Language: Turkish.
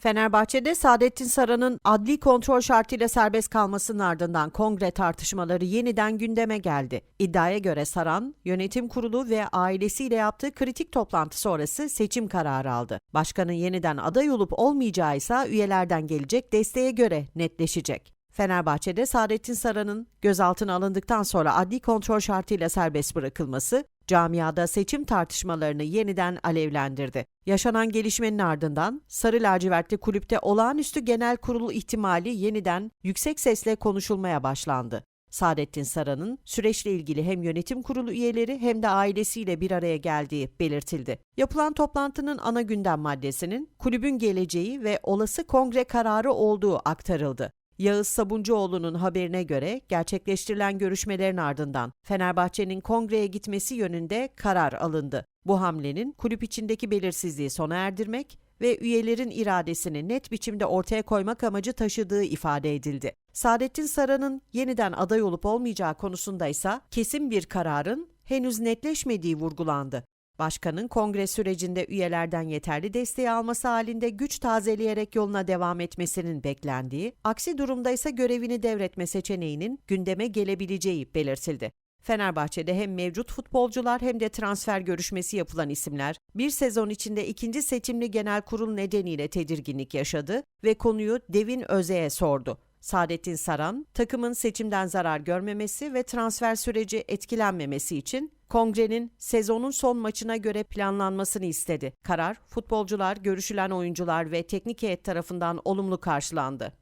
Fenerbahçe'de Saadettin Saran'ın adli kontrol şartıyla serbest kalmasının ardından kongre tartışmaları yeniden gündeme geldi. İddiaya göre Saran, yönetim kurulu ve ailesiyle yaptığı kritik toplantı sonrası seçim kararı aldı. Başkanın yeniden aday olup olmayacağı ise üyelerden gelecek desteğe göre netleşecek. Fenerbahçe'de Saadettin Saran'ın gözaltına alındıktan sonra adli kontrol şartıyla serbest bırakılması, camiada seçim tartışmalarını yeniden alevlendirdi. Yaşanan gelişmenin ardından Sarı Lacivertli kulüpte olağanüstü genel kurulu ihtimali yeniden yüksek sesle konuşulmaya başlandı. Saadettin Saran'ın süreçle ilgili hem yönetim kurulu üyeleri hem de ailesiyle bir araya geldiği belirtildi. Yapılan toplantının ana gündem maddesinin kulübün geleceği ve olası kongre kararı olduğu aktarıldı. Yağız Sabuncuoğlu'nun haberine göre gerçekleştirilen görüşmelerin ardından Fenerbahçe'nin kongreye gitmesi yönünde karar alındı. Bu hamlenin kulüp içindeki belirsizliği sona erdirmek ve üyelerin iradesini net biçimde ortaya koymak amacı taşıdığı ifade edildi. Saadettin Saran'ın yeniden aday olup olmayacağı konusunda ise kesin bir kararın henüz netleşmediği vurgulandı. Başkanın kongre sürecinde üyelerden yeterli desteği alması halinde güç tazeleyerek yoluna devam etmesinin beklendiği, aksi durumda ise görevini devretme seçeneğinin gündeme gelebileceği belirtildi. Fenerbahçe'de hem mevcut futbolcular hem de transfer görüşmesi yapılan isimler bir sezon içinde ikinci seçimli genel kurul nedeniyle tedirginlik yaşadı ve konuyu Devin Öze'ye sordu. Saadettin Saran, takımın seçimden zarar görmemesi ve transfer süreci etkilenmemesi için kongrenin sezonun son maçına göre planlanmasını istedi. Karar, futbolcular, görüşülen oyuncular ve teknik heyet tarafından olumlu karşılandı.